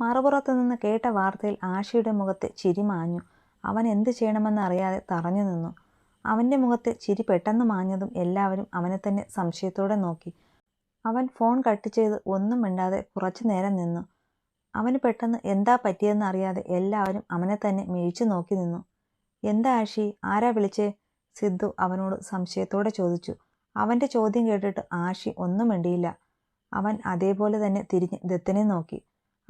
മറുപുറത്തു നിന്ന് കേട്ട വാർത്തയിൽ ആഷിയുടെ മുഖത്ത് ചിരി മാഞ്ഞു. അവൻ എന്ത് ചെയ്യണമെന്ന് അറിയാതെ തറഞ്ഞു നിന്നു. അവന്റെ മുഖത്ത് ചിരി പെട്ടെന്ന് മാഞ്ഞതും എല്ലാവരും അവനെ തന്നെ സംശയത്തോടെ നോക്കി. അവൻ ഫോൺ കട്ട് ചെയ്ത് ഒന്നും മിണ്ടാതെ കുറച്ചു നേരം നിന്നു. അവന് പെട്ടെന്ന് എന്താ പറ്റിയതെന്ന് അറിയാതെ എല്ലാവരും അവനെ തന്നെ മിഴിച്ചു നോക്കി നിന്നു. എന്താ ആഷി? ആരാ വിളിച്ചേ? സിദ്ധു അവനോട് സംശയത്തോടെ ചോദിച്ചു. അവന്റെ ചോദ്യം കേട്ടിട്ട് ആഷി ഒന്നും മിണ്ടിയില്ല. അവൻ അതേപോലെ തന്നെ തിരിഞ്ഞ് ദത്തനെ നോക്കി.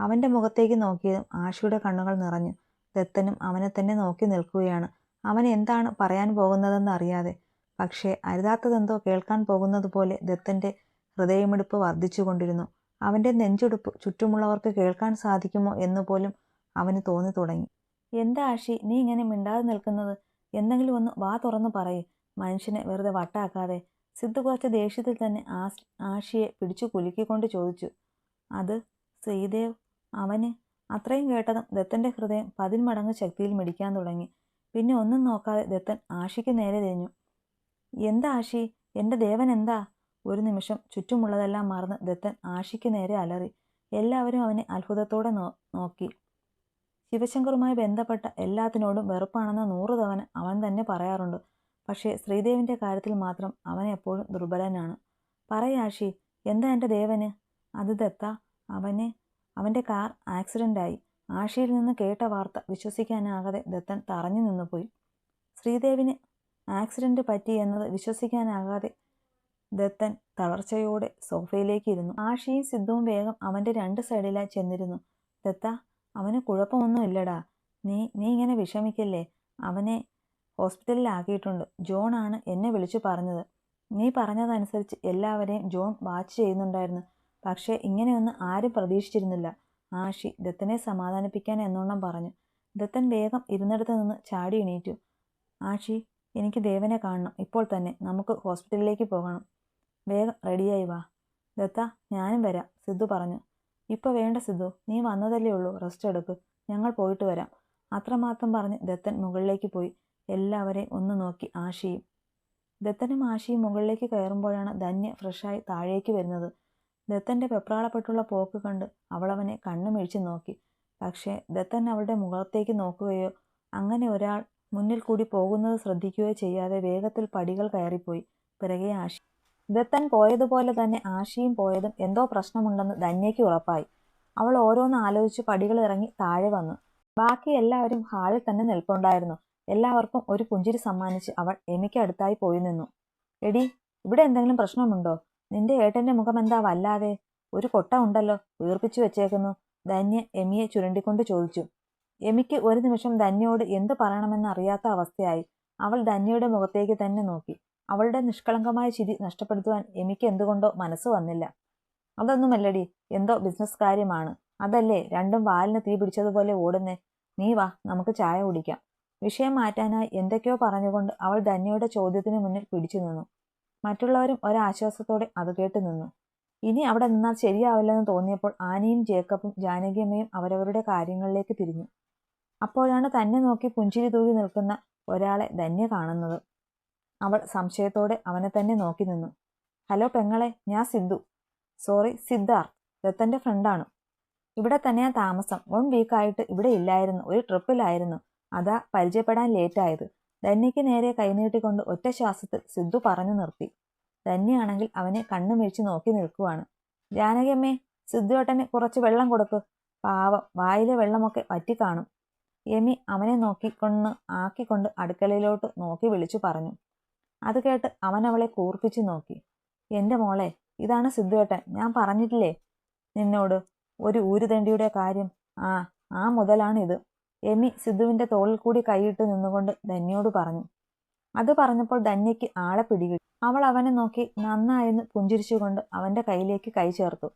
അവന്റെ മുഖത്തേക്ക് നോക്കിയതും ആശയുടെ കണ്ണുകൾ നിറഞ്ഞു. ദത്തനും അവനെ തന്നെ നോക്കി നിൽക്കുകയാണ്. അവൻ എന്താണ് പറയാൻ പോകുന്നതെന്ന് അറിയാതെ. പക്ഷേ അരുതാത്തതെന്തോ കേൾക്കാൻ പോകുന്നതുപോലെ ദത്തന്റെ ഹൃദയമിടിപ്പ് വർദ്ധിച്ചുകൊണ്ടിരുന്നു. അവന്റെ നെഞ്ചുടുപ്പ് ചുറ്റുമുള്ളവർക്ക് കേൾക്കാൻ സാധിക്കുമോ എന്നുപോലും അവന് തോന്നി തുടങ്ങി. എന്താ ആഷി നീ ഇങ്ങനെ മിണ്ടാതെ നിൽക്കുന്നത്? എന്തെങ്കിലും ഒന്ന് വാ തുറന്ന് പറയേ. മനുഷ്യനെ വെറുതെ വട്ടാക്കാതെ. സിദ്ധു കുറച്ച് ദേഷ്യത്തിൽ തന്നെ ആഷിയെ പിടിച്ചു കുലുക്കിക്കൊണ്ട് ചോദിച്ചു. അത് ശ്രീദേവ് അവന് അത്രയും കേട്ടതും ദത്തന്റെ ഹൃദയം പതിന്മടങ്ങ് ശക്തിയിൽ മിടിക്കാൻ തുടങ്ങി. പിന്നെ ഒന്നും നോക്കാതെ ദത്തൻ ആഷിക്ക് നേരെ തിരിഞ്ഞു. എന്താ ആഷി? എന്റെ ദേവൻ എന്താ? ഒരു നിമിഷം ചുറ്റുമുള്ളതെല്ലാം മറന്ന് ദത്തൻ ആഷിക്ക് നേരെ അലറി. എല്ലാവരും അവനെ അത്ഭുതത്തോടെ നോക്കി. ശിവശങ്കറുമായി ബന്ധപ്പെട്ട എല്ലാത്തിനോടും വെറുപ്പാണെന്ന നൂറു തവണ അവൻ തന്നെ പറയാറുണ്ട്. പക്ഷേ ശ്രീദേവിന്റെ കാര്യത്തിൽ മാത്രം അവൻ എപ്പോഴും ദുർബലനാണ്. പറയാഷി എന്താ എന്റെ ദേവന്? അത് ദത്ത അവനെ അവന്റെ കാർ ആക്സിഡന്റായി. ആഷിയിൽ നിന്ന് കേട്ട വാർത്ത വിശ്വസിക്കാനാകാതെ ദത്തൻ തറഞ്ഞു നിന്നുപോയി ശ്രീദേവിന് ആക്സിഡന്റ് പറ്റി എന്നത് വിശ്വസിക്കാനാകാതെ ദത്തൻ തളർച്ചയോടെ സോഫയിലേക്ക് ഇരുന്നു. ആഷിയും സിദ്ധുവും വേഗം അവന്റെ രണ്ട് സൈഡിലായി ചെന്നിരുന്നു. ദത്ത അവന് കുഴപ്പമൊന്നുമില്ലടാ നീ നീ ഇങ്ങനെ വിഷമിക്കല്ലേ? അവനെ ഹോസ്പിറ്റലിലാക്കിയിട്ടുണ്ട് ജോണാണ് എന്നെ വിളിച്ചു പറഞ്ഞത്. നീ പറഞ്ഞതനുസരിച്ച് എല്ലാവരെയും ജോൺ വാച്ച് ചെയ്യുന്നുണ്ടായിരുന്നു. പക്ഷേ ഇങ്ങനെയൊന്നും ആരും പ്രതീക്ഷിച്ചിരുന്നില്ല. ആഷി ദത്തനെ സമാധാനിപ്പിക്കാൻ എന്നോണം പറഞ്ഞു. ദത്തൻ വേഗം ഇരുന്നിടത്ത് നിന്ന് ചാടി എണീറ്റു. ആഷി എനിക്ക് ദേവനെ കാണണം. ഇപ്പോൾ തന്നെ നമുക്ക് ഹോസ്പിറ്റലിലേക്ക് പോകണം. വേഗം റെഡിയായി വാ. ദത്ത ഞാനും വരാം സിദ്ധു പറഞ്ഞു. ഇപ്പോൾ വേണ്ട സിദ്ധു നീ വന്നതല്ലേ ഉള്ളൂ റെസ്റ്റ് എടുക്ക്. ഞങ്ങൾ പോയിട്ട് വരാം. അത്രമാത്രം പറഞ്ഞ് ദത്തൻ മുകളിലേക്ക് പോയി. എല്ലാവരെയും ഒന്ന് നോക്കി ആഷിയും. ദത്തനും ആഷിയും മുകളിലേക്ക് കയറുമ്പോഴാണ് ധന്യ ഫ്രഷായി താഴേക്ക് വരുന്നത്. ദത്തന്റെ വെപ്രാളപ്പെട്ടുള്ള പോക്ക് കണ്ട് അവളവനെ കണ്ണുമിഴിച്ച് നോക്കി. പക്ഷേ ദത്തൻ അവളുടെ മുഖത്തേക്ക് നോക്കുകയോ അങ്ങനെ ഒരാൾ മുന്നിൽ കൂടി പോകുന്നത് ശ്രദ്ധിക്കുകയോ ചെയ്യാതെ വേഗത്തിൽ പടികൾ കയറിപ്പോയി. പിറകെ ആശി ദത്തൻ പോയതുപോലെ തന്നെ ആശിയും പോയതും എന്തോ പ്രശ്നമുണ്ടെന്ന് ധന്യയ്ക്ക് ഉറപ്പായി. അവൾ ഓരോന്ന് ആലോചിച്ച് പടികൾ ഇറങ്ങി താഴെ വന്നു. ബാക്കി എല്ലാവരും ഹാളിൽ തന്നെ നിൽപ്പുണ്ടായിരുന്നു. എല്ലാവർക്കും ഒരു പുഞ്ചിരി സമ്മാനിച്ച് അവൾ എമിക്ക് അടുത്തായി പോയി നിന്നു. എടി ഇവിടെ എന്തെങ്കിലും പ്രശ്നമുണ്ടോ? നിന്റെ ഏട്ടന്റെ മുഖം എന്താ വല്ലാതെ? ഒരു കൊട്ട ഉണ്ടല്ലോ വീർപ്പിച്ചു വെച്ചേക്കുന്നു. ധന്യ എമിയെ ചുരണ്ടിക്കൊണ്ട് ചോദിച്ചു. എമിക്ക് ഒരു നിമിഷം ധന്യയോട് എന്ത് പറയണമെന്ന് അറിയാത്ത അവസ്ഥയായി. അവൾ ധന്യയുടെ മുഖത്തേക്ക് തന്നെ നോക്കി. അവളുടെ നിഷ്കളങ്കമായ ചിരി നഷ്ടപ്പെടുത്തുവാൻ എമിക്ക് എന്തുകൊണ്ടോ മനസ്സ് വന്നില്ല. അതൊന്നുമല്ലടി എന്തോ ബിസിനസ് കാര്യമാണ്. അതല്ലേ രണ്ടും വാലിന് തീ പിടിച്ചതുപോലെ ഓടുന്നേ. നീ വാ നമുക്ക് ചായ കുടിക്കാം. വിഷയം മാറ്റാനായി എന്തൊക്കെയോ പറഞ്ഞുകൊണ്ട് അവൾ ധന്യയുടെ ചോദ്യത്തിന് മുന്നിൽ പിടിച്ചു നിന്നു. മറ്റുള്ളവരും ഒരാശ്വാസത്തോടെ അത് കേട്ട് നിന്നു. ഇനി അവിടെ നിന്നാൽ ശരിയാവില്ലെന്ന് തോന്നിയപ്പോൾ ആനയും ജേക്കബും ജാനകിയമ്മയും അവരവരുടെ കാര്യങ്ങളിലേക്ക് തിരിഞ്ഞു. അപ്പോഴാണ് തന്നെ നോക്കി പുഞ്ചിരി തൂകി നിൽക്കുന്ന ഒരാളെ ധന്യ കാണുന്നത്. അവൾ സംശയത്തോടെ അവനെ തന്നെ നോക്കി നിന്നു. ഹലോ പെങ്ങളെ ഞാൻ സിദ്ധു സോറി സിദ്ധാർത്ഥ്. ദത്തന്റെ ഫ്രണ്ടാണ്. ഇവിടെ തന്നെയാ താമസം. വൺ വീക്കായിട്ട് ഇവിടെ ഇല്ലായിരുന്നു. ഒരു ട്രിപ്പിലായിരുന്നു. അതാ പരിചയപ്പെടാൻ ലേറ്റായത്. ധന്യയ്ക്ക് നേരെ കൈനീട്ടിക്കൊണ്ട് ഒറ്റ ശ്വാസത്തിൽ സിദ്ധു പറഞ്ഞു നിർത്തി. ധന്യയാണെങ്കിൽ അവനെ കണ്ണു മിഴിച്ചു നോക്കി നിൽക്കുവാണ്. ജാനകിയമ്മേ സിദ്ധുവേട്ടന് കുറച്ച് വെള്ളം കൊടുക്ക്. പാവം വായിലെ വെള്ളമൊക്കെ വറ്റിക്കാണും. യമി അവനെ നോക്കിക്കൊണ്ട് ആക്കിക്കൊണ്ട് അടുക്കളയിലോട്ട് നോക്കി വിളിച്ചു പറഞ്ഞു. അത് കേട്ട് അവൻ അവളെ കൂർപ്പിച്ചു നോക്കി. എന്റെ മോളെ ഇതാണ് സിദ്ധുവേട്ടൻ ഞാൻ പറഞ്ഞിട്ടില്ലേ നിന്നോട്? ഒരു ഊരുതണ്ടിയുടെ കാര്യം. ആ ആ മുതലാണിത്. എമി സിദ്ധുവിന്റെ തോളിൽ കൂടി കൈയിട്ട് നിന്നുകൊണ്ട് ധന്യയോട് പറഞ്ഞു. അത് പറഞ്ഞപ്പോൾ ധന്യയ്ക്ക് ആളെ പിടികിട്ടി. അവൾ അവനെ നോക്കി നന്നായെന്ന് പുഞ്ചിരിച്ചുകൊണ്ട് അവന്റെ കയ്യിലേക്ക് കൈ ചേർത്തു.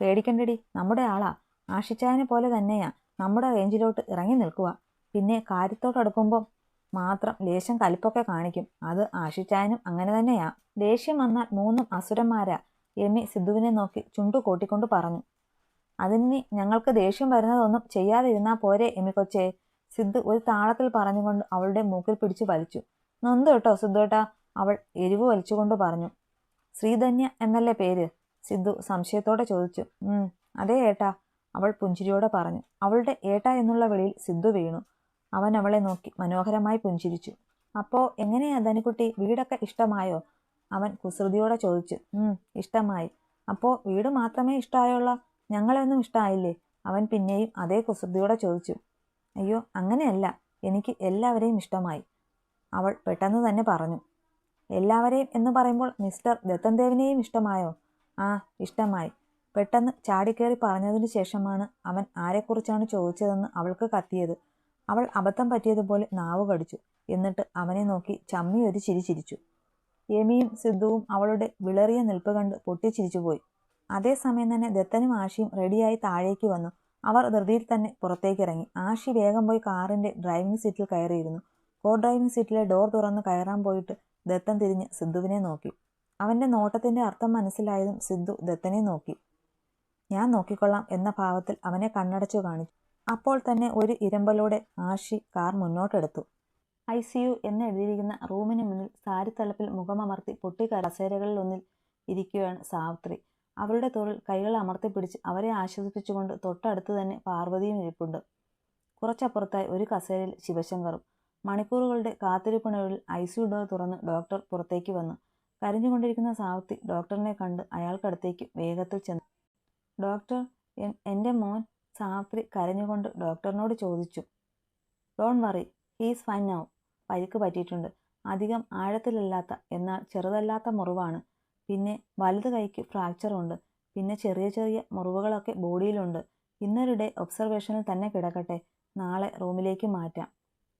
പേടിക്കണ്ടടി നമ്മുടെ ആളാ. ആഷിച്ചായനെ പോലെ തന്നെയാ. നമ്മുടെ റേഞ്ചിലോട്ട് ഇറങ്ങി നിൽക്കുക പിന്നെ കാര്യത്തോടടുക്കുമ്പോൾ മാത്രം ലേശം കലിപ്പൊക്കെ കാണിക്കും. അത് ആഷിച്ചായനും അങ്ങനെ തന്നെയാ. ദേഷ്യം വന്നാൽ മൂന്നും അസുരന്മാരാ. എമി സിദ്ധുവിനെ നോക്കി ചുണ്ടു കൂട്ടിക്കൊണ്ട് പറഞ്ഞു. അതിന് ഞങ്ങൾക്ക് ദേഷ്യം വരുന്നതൊന്നും ചെയ്യാതിരുന്നാൽ പോരെ എമിക്കൊച്ചേ സിദ്ധ് ഒരു താളത്തിൽ പറഞ്ഞുകൊണ്ട് അവളുടെ മൂക്കിൽ പിടിച്ചു വലിച്ചു. നൊന്ത് കേട്ടോ സിദ്ധുവേട്ടാ അവൾ എരിവ് വലിച്ചുകൊണ്ട് പറഞ്ഞു. ശ്രീധന്യ എന്നല്ലേ പേര്? സിദ്ധു സംശയത്തോടെ ചോദിച്ചു. അതേ ഏട്ടാ അവൾ പുഞ്ചിരിയോടെ പറഞ്ഞു. അവളുടെ ഏട്ട എന്നുള്ള വിളിയിൽ സിദ്ധു വീണു. അവൻ അവളെ നോക്കി മനോഹരമായി പുഞ്ചിരിച്ചു. അപ്പോൾ എങ്ങനെയാ ധനിക്കുട്ടി വീടൊക്കെ ഇഷ്ടമായോ? അവൻ കുസൃതിയോടെ ചോദിച്ചു. ഇഷ്ടമായി. അപ്പോൾ വീട് മാത്രമേ ഇഷ്ടമായുള്ള ഞങ്ങളെയൊന്നും ഇഷ്ടമായില്ലേ അവൻ പിന്നെയും അതേ കുസൃതിയോടെ ചോദിച്ചു. അയ്യോ അങ്ങനെയല്ല. എനിക്ക് എല്ലാവരെയും ഇഷ്ടമായി. അവൾ പെട്ടെന്ന് തന്നെ പറഞ്ഞു. എല്ലാവരെയും എന്ന് പറയുമ്പോൾ മിസ്റ്റർ ദത്തൻദേവിനെയും ഇഷ്ടമായോ? ആ ഇഷ്ടമായി. പെട്ടെന്ന് ചാടിക്കേറി പറഞ്ഞതിന് ശേഷമാണ് അവൻ ആരെക്കുറിച്ചാണ് ചോദിച്ചതെന്ന് അവൾക്ക് കത്തിയത്. അവൾ അബദ്ധം പറ്റിയതുപോലെ നാവ് കടിച്ചു. എന്നിട്ട് അവനെ നോക്കി ചമ്മി ഒരു ചിരി ചിരിച്ചു. യമിയും സിദ്ധുവും അവളുടെ വിളറിയ നിൽപ്പ് കണ്ട് പൊട്ടിച്ചിരിച്ചുപോയി. അതേസമയം തന്നെ ദത്തനും ആഷിയും റെഡിയായി താഴേക്ക് വന്നു. അവർ ധൃതിയിൽ തന്നെ പുറത്തേക്കിറങ്ങി. ആഷി വേഗം പോയി കാറിന്റെ ഡ്രൈവിംഗ് സീറ്റിൽ കയറിയിരുന്നു. കോ ഡ്രൈവിംഗ് സീറ്റിലെ ഡോർ തുറന്ന് കയറാൻ പോയിട്ട് ദത്തൻ തിരിഞ്ഞ് സിദ്ധുവിനെ നോക്കി. അവന്റെ നോട്ടത്തിന്റെ അർത്ഥം മനസ്സിലായതും സിദ്ധു ദത്തനെ നോക്കി. ഞാൻ നോക്കിക്കൊള്ളാം എന്ന ഭാവത്തിൽ അവനെ കണ്ണടച്ചു കാണിച്ചു. അപ്പോൾ തന്നെ ഒരു ഇരമ്പലോടെ ആഷി കാർ മുന്നോട്ടെടുത്തു. ഐ സി യു എന്നെഴുതിയിരിക്കുന്ന റൂമിന് മുന്നിൽ സാരിത്തലപ്പിൽ മുഖമമർത്തി പൊട്ടി കസേരകളിൽ ഒന്നിൽ ഇരിക്കുകയാണ് സാവിത്രി. അവരുടെ തോളിൽ കൈകൾ അമർത്തിപ്പിടിച്ച് അവരെ ആശ്വസിപ്പിച്ചുകൊണ്ട് തൊട്ടടുത്ത് തന്നെ പാർവതിയും ഇരിപ്പുണ്ട്. കുറച്ചപ്പുറത്തായി ഒരു കസേരയിൽ ശിവശങ്കറും മണിക്കൂറുകളുടെ കാത്തിരിപ്പിനുള്ളിൽ ഐ സി ഡോർ തുറന്ന് ഡോക്ടർ പുറത്തേക്ക് വന്നു. കരഞ്ഞുകൊണ്ടിരിക്കുന്ന സാവത്തി ഡോക്ടറിനെ കണ്ട് അയാൾക്കടുത്തേക്ക് വേഗത്തിൽ ചെന്നു ഡോക്ടർ എന്റെ മോൻ സാവിത്രി കരഞ്ഞുകൊണ്ട് ഡോക്ടറിനോട് ചോദിച്ചു. Don't worry he's fine now പരിക്ക് പറ്റിയിട്ടുണ്ട്. അധികം ആഴത്തിലല്ലാത്ത എന്നാൽ ചെറുതല്ലാത്ത മുറിവാണ്. പിന്നെ വലത് കൈക്ക് ഫ്രാക്ചറുണ്ട് പിന്നെ ചെറിയ ചെറിയ മുറിവുകളൊക്കെ ബോഡിയിലുണ്ട് ഇന്നൊരു ഒബ്സർവേഷനിൽ തന്നെ കിടക്കട്ടെ. നാളെ റൂമിലേക്ക് മാറ്റാം.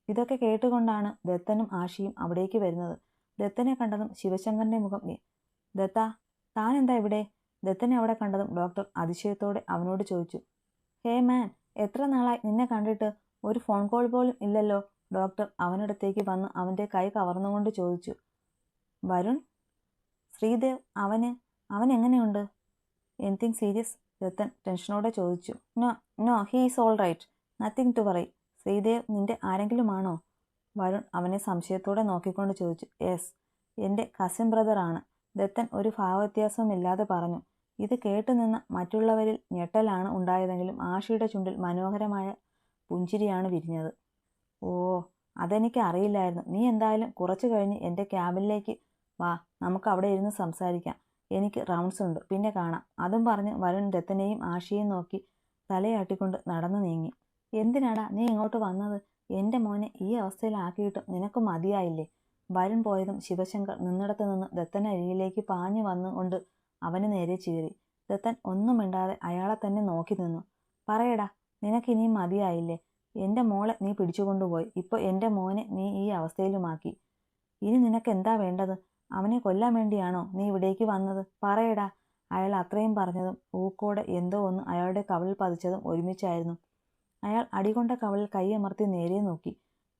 ഇതൊക്കെ കേട്ടുകൊണ്ടാണ് ദത്തനും ആഷിയും അവിടേക്ക് വരുന്നത്. ദത്തനെ കണ്ടതും ശിവശങ്കറിന്റെ മുഖം ദത്ത താൻ എന്താ ഇവിടെ? ദത്തനെ അവിടെ കണ്ടതും ഡോക്ടർ അതിശയത്തോടെ അവനോട് ചോദിച്ചു. ഹേ മാൻ എത്ര നാളായി നിന്നെ കണ്ടിട്ട്? ഒരു ഫോൺ കോൾ പോലും ഇല്ലല്ലോ. ഡോക്ടർ അവനടുത്തേക്ക് വന്ന് അവന്റെ കൈ കവർന്നുകൊണ്ട് ചോദിച്ചു. വരുൺ ശ്രീദേവ് അവന് അവൻ എങ്ങനെയുണ്ട് എനിത്തിങ് സീരിയസ് രത്തൻ ടെൻഷനോടെ ചോദിച്ചു. No no he is all right nothing to worry Sreedev നിന്റെ ആരെങ്കിലുമാണോ? വരുൺ അവനെ സംശയത്തോടെ നോക്കിക്കൊണ്ട് ചോദിച്ചു. യെസ് എന്റെ കസിൻ ബ്രദറാണ് ദത്തൻ ഒരു ഭാവവ്യത്യാസവും ഇല്ലാതെ പറഞ്ഞു. ഇത് കേട്ടുനിന്ന മറ്റുള്ളവരിൽ ഞെട്ടലാണ് ഉണ്ടായതെങ്കിലും ആഷിയുടെ ചുണ്ടിൽ മനോഹരമായ പുഞ്ചിരിയാണ് വിരിഞ്ഞത്. ഓ അതെനിക്ക് അറിയില്ലായിരുന്നു. നീ എന്തായാലും കുറച്ചു കഴിഞ്ഞ് എന്റെ ക്യാബിനിലേക്ക് വാ. നമുക്ക് അവിടെ ഇരുന്ന് സംസാരിക്കാം. എനിക്ക് റൗണ്ട്സ് ഉണ്ട്. പിന്നെ കാണാം. അതും പറഞ്ഞ് വരുൺ രത്തനെയും ആശയും നോക്കി തലയാട്ടിക്കൊണ്ട് നടന്നു നീങ്ങി. എന്തിനാടാ നീ ഇങ്ങോട്ട് വന്നത്? എന്റെ മോനെ ഈ അവസ്ഥയിലാക്കിയിട്ടും നിനക്ക് മതിയായില്ലേ? വരുൺ പോയതും ശിവശങ്കർ നിന്നിടത്ത് നിന്ന് ദത്തനരികിലേക്ക് പാഞ്ഞു വന്നുകൊണ്ട് അവന് നേരെ ചീറി. ദത്തൻ ഒന്നും മിണ്ടാതെ അയാളെ തന്നെ നോക്കി നിന്നു. പറയടാ നിനക്കിനിയും മതിയായില്ലേ? എന്റെ മോളെ നീ പിടിച്ചുകൊണ്ടുപോയി. ഇപ്പോൾ എന്റെ മോനെ നീ ഈ അവസ്ഥയിലുമാക്കി. ഇനി നിനക്ക് എന്താ വേണ്ടത്? അവനെ കൊല്ലാൻ വേണ്ടിയാണോ നീ ഇവിടേക്ക് വന്നത്? പറയടാ. അയാൾ അത്രയും പറഞ്ഞതും ഊക്കോടെ എന്തോ ഒന്ന് അയാളുടെ കവളിൽ പതിച്ചതും ഒരുമിച്ചായിരുന്നു. അയാൾ അടികൊണ്ട കവളിൽ കൈയമർത്തി നേരെ നോക്കി.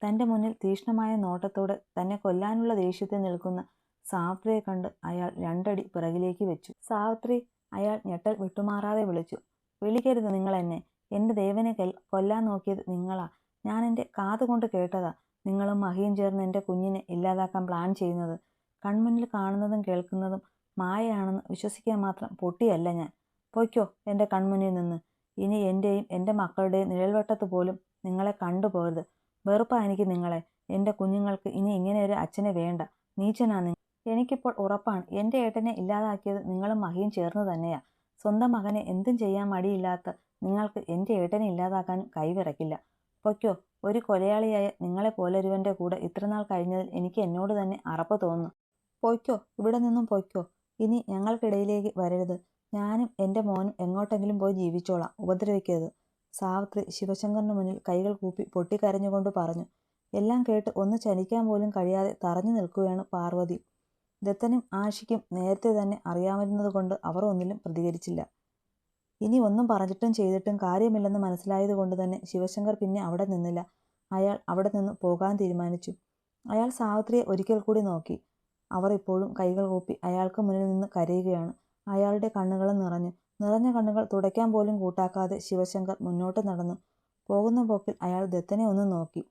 തന്റെ മുന്നിൽ തീഷ്ണമായ നോട്ടത്തോടെ തന്നെ കൊല്ലാനുള്ള ദേഷ്യത്തിൽ നിൽക്കുന്ന സാവിത്രിയെ കണ്ട് അയാൾ രണ്ടടി പിറകിലേക്ക് വെച്ചു. സാവിത്രി അയാൾ ഞെട്ടൽ വിട്ടുമാറാതെ വിളിച്ചു. വിളിക്കരുത് നിങ്ങൾ എന്നെ. എന്റെ ദേവനെ കൊല്ലാൻ നോക്കിയത് നിങ്ങളാ. ഞാൻ എന്റെ കാതുകൊണ്ട് കേട്ടതാ. നിങ്ങളും മഹിയും ചേർന്ന് എന്റെ കുഞ്ഞിനെ ഇല്ലാതാക്കാൻ പ്ലാൻ ചെയ്യുന്നത്. കൺമുന്നിൽ കാണുന്നതും കേൾക്കുന്നതും മായയാണെന്ന് വിശ്വസിക്കാൻ മാത്രം പൊട്ടിയല്ല ഞാൻ. പൊയ്ക്കോ എന്റെ കൺമുന്നിൽ നിന്ന്. ഇനി എന്റെയും എന്റെ മക്കളുടെയും നിഴൽവട്ടത്ത് പോലും നിങ്ങളെ കണ്ടുപോകരുത്. വെറുപ്പാണ് എനിക്ക് നിങ്ങളെ. എന്റെ കുഞ്ഞുങ്ങൾക്ക് ഇനി ഇങ്ങനെ ഒരു അച്ഛനെ വേണ്ട. നീച്ചനാ നിങ്ങൾ എനിക്കിപ്പോൾ ഉറപ്പാണ്. എന്റെ ഏട്ടനെ ഇല്ലാതാക്കിയത് നിങ്ങളും മഹിയും ചേർന്ന് തന്നെയാ. സ്വന്തം മകനെ എന്തും ചെയ്യാൻ മടിയില്ലാത്ത നിങ്ങൾക്ക് എന്റെ ഏട്ടനെ ഇല്ലാതാക്കാനും കൈവിറക്കില്ല. പൊയ്ക്കോ ഒരു കൊലയാളിയായ നിങ്ങളെ പോലൊരുവന്റെ കൂടെ ഇത്രനാൾ കഴിഞ്ഞതിൽ എനിക്ക് എന്നോട് തന്നെ അറപ്പ് തോന്നുന്നു. പൊയ്ക്കോ ഇവിടെ നിന്നും പോയ്ക്കോ. ഇനി ഞങ്ങൾക്കിടയിലേക്ക് വരരുത്. ഞാനും എന്റെ മോനും എങ്ങോട്ടെങ്കിലും പോയി ജീവിച്ചോളാം ഉപദ്രവിക്കരുത്. സാവിത്രി ശിവശങ്കറിന് മുന്നിൽ കൈകൾ കൂപ്പി പൊട്ടിക്കരഞ്ഞുകൊണ്ട് പറഞ്ഞു. എല്ലാം കേട്ട് ഒന്ന് ചലിക്കാൻ പോലും കഴിയാതെ തറഞ്ഞു നിൽക്കുകയാണ് പാർവതി. ദത്തനും ആഷിക്കും നേരത്തെ തന്നെ അറിയാമായിരുന്നതുകൊണ്ട് അവർ ഒന്നിലും പ്രതികരിച്ചില്ല. ഇനി ഒന്നും പറഞ്ഞിട്ടും ചെയ്തിട്ടും കാര്യമില്ലെന്ന് മനസ്സിലായതുകൊണ്ട് തന്നെ ശിവശങ്കർ പിന്നെ അവിടെ നിന്നില്ല. അയാൾ അവിടെ നിന്ന് പോകാൻ തീരുമാനിച്ചു. അയാൾ സാവിത്രിയെ ഒരിക്കൽ കൂടി നോക്കി. അവർ ഇപ്പോഴും കൈകൾ കൂപ്പി അയാൾക്ക് മുന്നിൽ നിന്ന് കരയുകയാണ്. അയാളുടെ കണ്ണുകൾ നിറഞ്ഞു. നിറഞ്ഞ കണ്ണുകൾ തുടയ്ക്കാൻ പോലും കൂട്ടാക്കാതെ ശിവശങ്കർ മുന്നോട്ട് നടന്നു. പോകുന്ന പോക്കിൽ അയാൾ ദത്തനെ ഒന്ന് നോക്കി.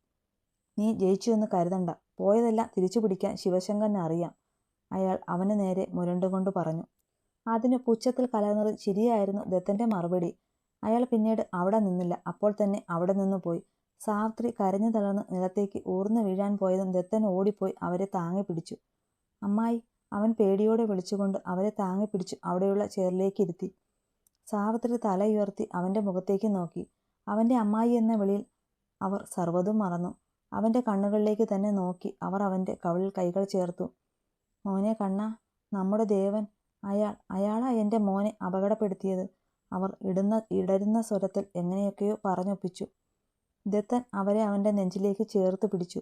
നീ ജയിച്ചു എന്ന് കരുതണ്ട. പോയതെല്ലാം തിരിച്ചു പിടിക്കാൻ ശിവശങ്കറിനെ അറിയാം അയാൾ അവന് നേരെ മുരണ്ടുകൊണ്ട് പറഞ്ഞു. അതിന് പുച്ഛത്തിൽ കലർന്നത് ശരിയായിരുന്നു ദത്തന്റെ മറുപടി. അയാൾ പിന്നീട് അവിടെ നിന്നില്ല. അപ്പോൾ തന്നെ അവിടെ നിന്ന് പോയി. സാവിത്രി കരഞ്ഞു തളർന്ന് നിലത്തേക്ക് ഊർന്നു വീഴാൻ പോയതും ദത്തൻ ഓടിപ്പോയി അവരെ താങ്ങി പിടിച്ചു. അമ്മായി അവൻ പേടിയോടെ വിളിച്ചുകൊണ്ട് അവരെ താങ്ങി പിടിച്ചു അവിടെയുള്ള ചെയറിലേക്ക് ഇരുത്തി സാവിത്രി തലയുയർത്തി അവന്റെ മുഖത്തേക്ക് നോക്കി. അവന്റെ അമ്മായി എന്ന വിളിയിൽ അവർ സർവതും മറന്നു. അവന്റെ കണ്ണുകളിലേക്ക് തന്നെ നോക്കി അവർ അവന്റെ കവിളിൽ കൈകൾ ചേർത്തു. മോനെ കണ്ണ നമ്മുടെ ദേവൻ അയാൾ അയാളാ എന്റെ മോനെ അപകടപ്പെടുത്തിയത്. അവർ ഇടുന്ന ഇടരുന്ന സ്വരത്തിൽ എങ്ങനെയൊക്കെയോ പറഞ്ഞൊപ്പിച്ചു. ദത്തൻ അവരെ അവന്റെ നെഞ്ചിലേക്ക് ചേർത്ത് പിടിച്ചു.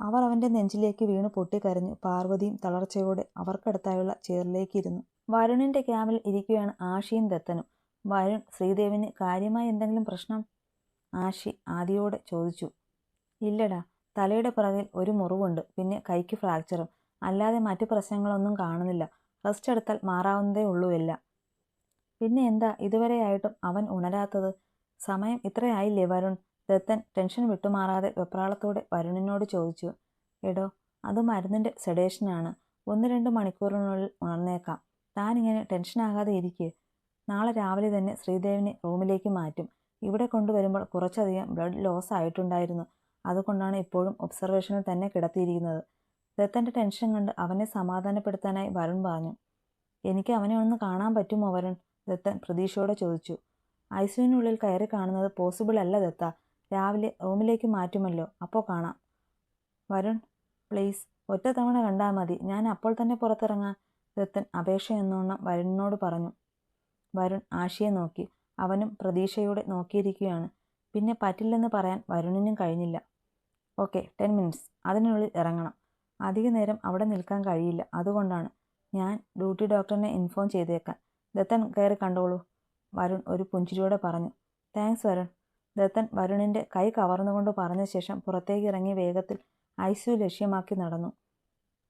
അവർ അവന്റെ നെഞ്ചിലേക്ക് വീണ് പൊട്ടിക്കരഞ്ഞു. പാർവതിയും തളർച്ചയോടെ അവർക്കടുത്തായുള്ള ചെയറിലേക്ക് ഇരുന്നു വരുണിന്റെ ക്യാമ്പിൽ ഇരിക്കുകയാണ് ആഷിയും ദത്തനും. വരുൺ ശ്രീദേവിന് കാര്യമായ എന്തെങ്കിലും പ്രശ്നം? ആഷി ആദിയോടെ ചോദിച്ചു. ഇല്ലടാ തലയുടെ പിറകിൽ ഒരു മുറിവുണ്ട്. പിന്നെ കൈക്ക് ഫ്രാക്ചറും. അല്ലാതെ മറ്റു പ്രശ്നങ്ങളൊന്നും കാണുന്നില്ല. റെസ്റ്റ് എടുത്താൽ മാറാവുന്നതേ ഉള്ളൂ എല്ലാം. പിന്നെ എന്താ? ഇതുവരെയായിട്ടും അവൻ ഉണരാത്തത്? സമയം ഇത്രയായില്ലേ വരുൺ? ദത്തൻ ടെൻഷൻ വിട്ടുമാറാതെ വെപ്രാളത്തോടെ വരുണിനോട് ചോദിച്ചു എടോ അത് മരുന്നിന്റെ സെഡേഷനാണ് ഒന്ന് രണ്ട് മണിക്കൂറിനുള്ളിൽ ഉണർന്നേക്കാം. താനിങ്ങനെ ടെൻഷനാകാതെ ഇരിക്കുക നാളെ രാവിലെ തന്നെ ശ്രീദേവിനെ റൂമിലേക്ക് മാറ്റും. ഇവിടെ കൊണ്ടുവരുമ്പോൾ കുറച്ചധികം ബ്ലഡ് ലോസ് ആയിട്ടുണ്ടായിരുന്നു. അതുകൊണ്ടാണ് ഇപ്പോഴും ഒബ്സർവേഷനിൽ തന്നെ കിടത്തിയിരിക്കുന്നത്. ദത്തന്റെ ടെൻഷൻ കണ്ട് അവനെ സമാധാനപ്പെടുത്താനായി വരുൺ പറഞ്ഞു എനിക്ക് അവനെ ഒന്ന് കാണാൻ പറ്റുമോ വരുൺ? ദത്തൻ പ്രതീക്ഷയോടെ ചോദിച്ചു ഐസിയുവിനുള്ളിൽ കയറി കാണുന്നത് പോസിബിൾ അല്ല ദത്ത. രാവിലെ റൂമിലേക്ക് മാറ്റുമല്ലോ? അപ്പോൾ കാണാം. വരുൺ പ്ലീസ് ഒറ്റ തവണ കണ്ടാൽ മതി. ഞാൻ അപ്പോൾ തന്നെ പുറത്തിറങ്ങാം. ദത്തൻ അപേക്ഷ എന്നോണം വരുണിനോട് പറഞ്ഞു. വരുൺ ആശയെ നോക്കി. അവനും പ്രതീക്ഷയോടെ നോക്കിയിരിക്കുകയാണ്. പിന്നെ പറ്റില്ലെന്ന് പറയാൻ വരുണിനും കഴിഞ്ഞില്ല. Okay ten minutes. അതിനുള്ളിൽ ഇറങ്ങണം. അധിക നേരം അവിടെ നിൽക്കാൻ കഴിയില്ല. അതുകൊണ്ടാണ് ഞാൻ ഡ്യൂട്ടി ഡോക്ടറിനെ ഇൻഫോം ചെയ്തേക്കാൻ. ദത്തൻ കയറി കണ്ടോളൂ വരുൺ ഒരു പുഞ്ചിരിയോടെ പറഞ്ഞു. താങ്ക്സ് വരുൺ. ദത്തൻ വരുണിന്റെ കൈ കവർന്നുകൊണ്ട് പറഞ്ഞ ശേഷം പുറത്തേക്ക് ഇറങ്ങി വേഗത്തിൽ ഐസ്യു ലക്ഷ്യമാക്കി നടന്നു.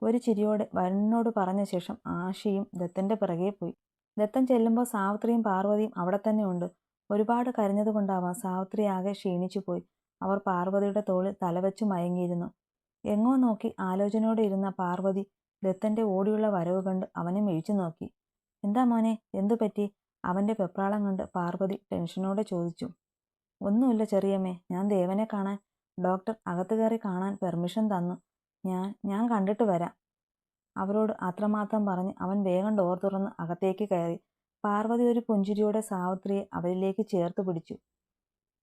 ഒരു ചിരിയോടെ വരുണിനോട് പറഞ്ഞ ശേഷം ആഷിയും ദത്തന്റെ പിറകെ പോയി. ദത്തൻ ചെല്ലുമ്പോൾ സാവിത്രിയും പാർവതിയും അവിടെ തന്നെ ഉണ്ട്. ഒരുപാട് കരഞ്ഞതുകൊണ്ടാവാം സാവിത്രി ആകെ ക്ഷീണിച്ചു പോയി. അവർ പാർവതിയുടെ തോളിൽ തലവെച്ചു മയങ്ങിയിരുന്നു. എങ്ങോ നോക്കി ആലോചനയോടെ ഇരുന്ന പാർവതി ദത്തന്റെ ഓടിയുള്ള വരവ് കണ്ട് അവനെ മിഴിച്ചു നോക്കി. എന്താ മോനെ എന്തു പറ്റി അവന്റെ പെപ്രാളം കണ്ട് പാർവതി ടെൻഷനോടെ ചോദിച്ചു. ഒന്നുമില്ല ചെറിയമ്മേ. ഞാൻ ദേവനെ കാണാൻ ഡോക്ടർ അകത്ത് കയറി കാണാൻ പെർമിഷൻ തന്നു. ഞാൻ ഞാൻ കണ്ടിട്ട് വരാം. അവരോട് അത്രമാത്രം പറഞ്ഞ് അവൻ വേഗം ഡോർ തുറന്ന് അകത്തേക്ക് കയറി. പാർവതി ഒരു പുഞ്ചിരിയോടെ സാവിത്രിയെ അവരിലേക്ക് ചേർത്ത് പിടിച്ചു.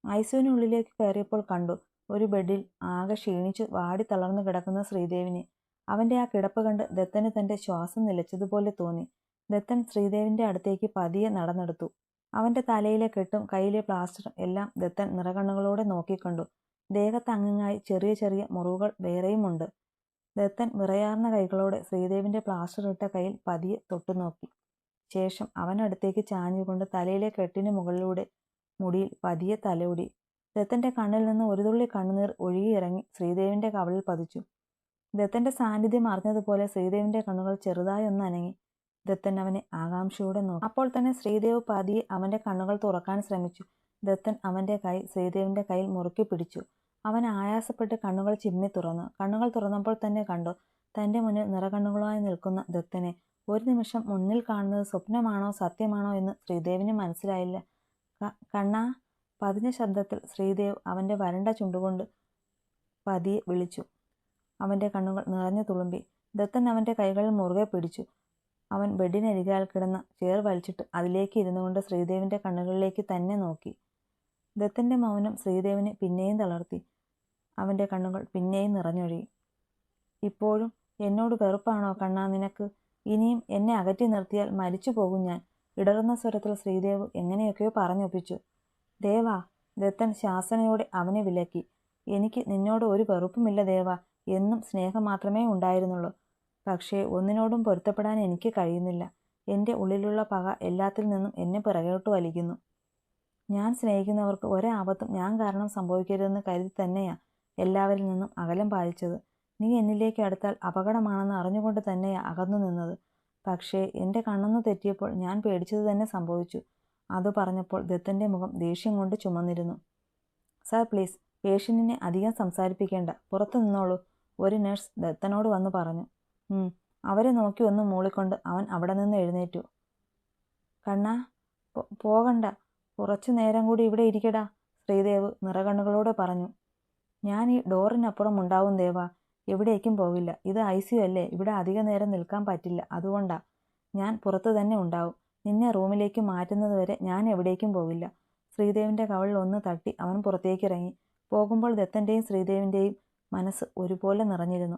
ഐസുവിനുള്ളിലേക്ക് കയറിയപ്പോൾ കണ്ടു ഒരു ബെഡിൽ ആകെ ക്ഷീണിച്ച് വാടി തളർന്നു കിടക്കുന്ന ശ്രീദേവിനെ. അവന്റെ ആ കിടപ്പ് കണ്ട് ദത്തന് തന്റെ ശ്വാസം നിലച്ചതുപോലെ തോന്നി. ദത്തൻ ശ്രീദേവിന്റെ അടുത്തേക്ക് പതിയെ നടന്നെടുത്തു. അവന്റെ തലയിലെ കെട്ടും കയ്യിലെ പ്ലാസ്റ്ററും എല്ലാം ദത്തൻ നിറകണ്ണുകളോടെ നോക്കിക്കണ്ടു. ദേഹത്തങ്ങിങ്ങായി ചെറിയ ചെറിയ മുറിവുകൾ വേറെയുമുണ്ട്. ദത്തൻ വിറയാർന്ന കൈകളോടെ ശ്രീദേവിന്റെ പ്ലാസ്റ്റർ ഇട്ട കയ്യിൽ പതിയെ തൊട്ടുനോക്കി. ശേഷം അവനടുത്തേക്ക് ചാഞ്ഞുകൊണ്ട് തലയിലെ കെട്ടിന് മുകളിലൂടെ മുടിയിൽ പതിയെ തലോടി. ദത്തന്റെ കണ്ണിൽ നിന്ന് ഒരു തുള്ളി കണ്ണുനീർ ഒഴുകിയിറങ്ങി ശ്രീദേവിന്റെ കവളിൽ പതിച്ചു. ദത്തന്റെ സാന്നിധ്യം അറിഞ്ഞതുപോലെ ശ്രീദേവിന്റെ കണ്ണുകൾ ചെറുതായി ഒന്ന് അനങ്ങി. ദത്തൻ അവനെ ആകാംക്ഷയോടെ നോക്കി. അപ്പോൾ തന്നെ ശ്രീദേവ് പതിയെ അവന്റെ കണ്ണുകൾ തുറക്കാൻ ശ്രമിച്ചു. ദത്തൻ അവന്റെ കൈ ശ്രീദേവിന്റെ കയ്യിൽ മുറുക്കി പിടിച്ചു. അവൻ ആയാസപ്പെട്ട് കണ്ണുകൾ ചിമ്മി തുറന്നു. കണ്ണുകൾ തുറന്നപ്പോൾ തന്നെ കണ്ടു തന്റെ മുന്നിൽ നിറകണ്ണുകളുമായി നിൽക്കുന്ന ദത്തനെ. ഒരു നിമിഷം മുന്നിൽ കാണുന്നത് സ്വപ്നമാണോ സത്യമാണോ എന്ന് ശ്രീദേവിന് മനസ്സിലായില്ല. കണ്ണാ പതിഞ്ഞ ശബ്ദത്തിൽ ശ്രീദേവ് അവന്റെ വരണ്ട ചുണ്ടുകൊണ്ട് പതിയെ വിളിച്ചു. അവന്റെ കണ്ണുകൾ നിറഞ്ഞു തുളുമ്പി. ദത്തൻ അവന്റെ കൈകളിൽ മുറുകെ പിടിച്ചു. അവൻ ബെഡിനരികാൽ കിടന്ന ചേർ വലിച്ചിട്ട് അതിലേക്ക് ഇരുന്നു കൊണ്ട് ശ്രീദേവിന്റെ കണ്ണുകളിലേക്ക് തന്നെ നോക്കി. ദത്തന്റെ മൗനം ശ്രീദേവിനെ പിന്നെയും തളർത്തി. അവന്റെ കണ്ണുകൾ പിന്നെയും നിറഞ്ഞൊഴുകി. ഇപ്പോഴും എന്നോട് വെറുപ്പാണോ കണ്ണാ നിനക്ക്? ഇനിയും എന്നെ അകറ്റി നിർത്തിയാൽ മരിച്ചു പോകും ഞാൻ ഇടറുന്ന സ്വരത്തിൽ ശ്രീദേവ് എങ്ങനെയൊക്കെയോ പറഞ്ഞൊപ്പിച്ചു. ദേവാ ദത്തൻ ശാസനയോടെ അവനെ വിലക്കി. എനിക്ക് നിന്നോട് ഒരു വെറുപ്പുമില്ല ദേവ. എന്നും സ്നേഹം മാത്രമേ ഉണ്ടായിരുന്നുള്ളൂ. പക്ഷേ ഒന്നിനോടും പൊരുത്തപ്പെടാൻ എനിക്ക് കഴിയുന്നില്ല. എന്റെ ഉള്ളിലുള്ള പക എല്ലാത്തിൽ നിന്നും എന്നെ പിറകോട്ട് വലിക്കുന്നു. ഞാൻ സ്നേഹിക്കുന്നവർക്ക് ഒരാപത്തും ഞാൻ കാരണം സംഭവിക്കരുതെന്ന് കരുതി തന്നെയാ എല്ലാവരിൽ നിന്നും അകലം പാലിച്ചത്. നീ എന്നിലേക്ക് അടുത്താൽ അപകടമാണെന്ന് അറിഞ്ഞുകൊണ്ട് തന്നെയാ അകന്നു നിന്നത്. പക്ഷേ എന്റെ കണ്ണെന്ന് തെറ്റിയപ്പോൾ ഞാൻ പേടിച്ചത് തന്നെ സംഭവിച്ചു. അത് പറഞ്ഞപ്പോൾ ദത്തന്റെ മുഖം ദേഷ്യം കൊണ്ട് ചുമന്നിരുന്നു. സാർ പ്ലീസ് പേഷ്യന്റിനെ അധികം സംസാരിപ്പിക്കേണ്ട. പുറത്തു നിന്നോളൂ ഒരു നഴ്സ് ദത്തനോട് വന്ന് പറഞ്ഞു. അവരെ നോക്കി ഒന്ന് മൂളിക്കൊണ്ട് അവൻ അവിടെ നിന്ന് എഴുന്നേറ്റു. കണ്ണ പോകണ്ട. കുറച്ചു നേരം കൂടി ഇവിടെ ഇരിക്കടാ ശ്രീദേവ് നിറകണ്ണുകളോട് പറഞ്ഞു. ഞാൻ ഈ ഡോറിനപ്പുറം ഉണ്ടാവും ദേവ. എവിടേക്കും പോകില്ല ഇത് ഐ സി അല്ലേ? ഇവിടെ അധിക നേരം നിൽക്കാൻ പറ്റില്ല. അതുകൊണ്ടാ. ഞാൻ പുറത്ത് തന്നെ ഉണ്ടാവും. നിന്നെ റൂമിലേക്ക് മാറ്റുന്നത് വരെ ഞാൻ എവിടേക്കും പോകില്ല ശ്രീദേവിന്റെ കവളിൽ ഒന്ന് തട്ടി അവൻ പുറത്തേക്കിറങ്ങി പോകുമ്പോൾ ദത്തന്റെയും ശ്രീദേവിന്റെയും മനസ്സ് ഒരുപോലെ നിറഞ്ഞിരുന്നു.